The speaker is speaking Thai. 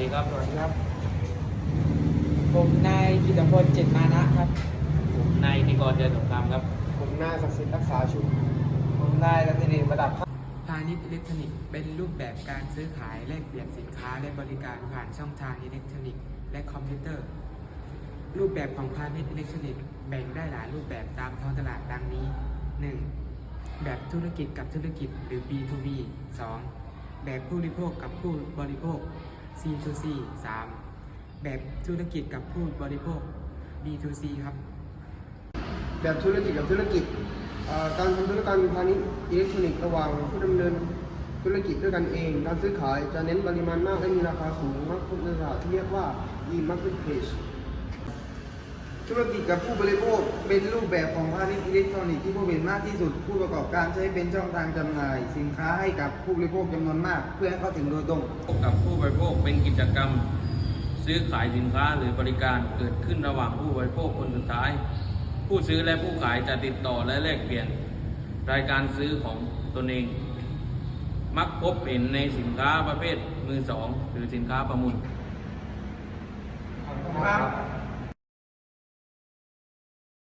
ดีครับ สวัสดีครับ ผมนายกิตพลเจ็ดมานะครับ ผมนายนิกรเดินสงครามครับ ผมนายศักดิ์สิทธิ์รักษาชุม ผมนายรัตนินประดับพาณิชย์อิเล็กทรอนิกส์เป็นรูปแบบการซื้อขายแลกเปลี่ยนสินค้าและบริการผ่านช่องทางอิเล็กทรอนิกส์และคอมพิวเตอร์ รูปแบบของพาณิชย์อิเล็กทรอนิกส์แบ่งได้หลายรูปแบบตามท้องตลาดดังนี้ 1. แบบธุรกิจกับธุรกิจหรือ B2B 2. แบบผู้บริโภคกับผู้บริโภค C2C 3. แบบธุรกิจกับผู้บริโภค B2C ครับ แบบธุรกิจกับธุรกิจการทำธุรกรรมพาณิชย์อิเล็กทรอนิกส์ระหว่างผู้ดำเนินธุรกิจด้วยกันเอง การซื้อขายจะเน้นปริมาณมากและมีราคาสูงมักพบในตลาดที่เรียกว่า e-marketplace ธุรกิจกับผู้บริโภคเป็นรูปแบบของพาณิชย์อิเล็กทรอนิกส์ที่ผู้เป็นมากที่สุด ผู้ประกอบการใช้เป็นช่องทางจำหน่าย สินค้าให้กับผู้บริโภคจำนวนมาก เพื่อให้เข้าถึงโดยตรงกับผู้บริโภคเป็นกิจกรรม ซื้อขายสินค้าหรือบริการเกิดขึ้นระหว่างผู้บริโภคคนสุดท้าย ผู้ซื้อและผู้ขายจะติดต่อและแลกเปลี่ยน รายการซื้อของตนเอง มักพบเห็นในสินค้าประเภทมือสองหรือสินค้าประมูล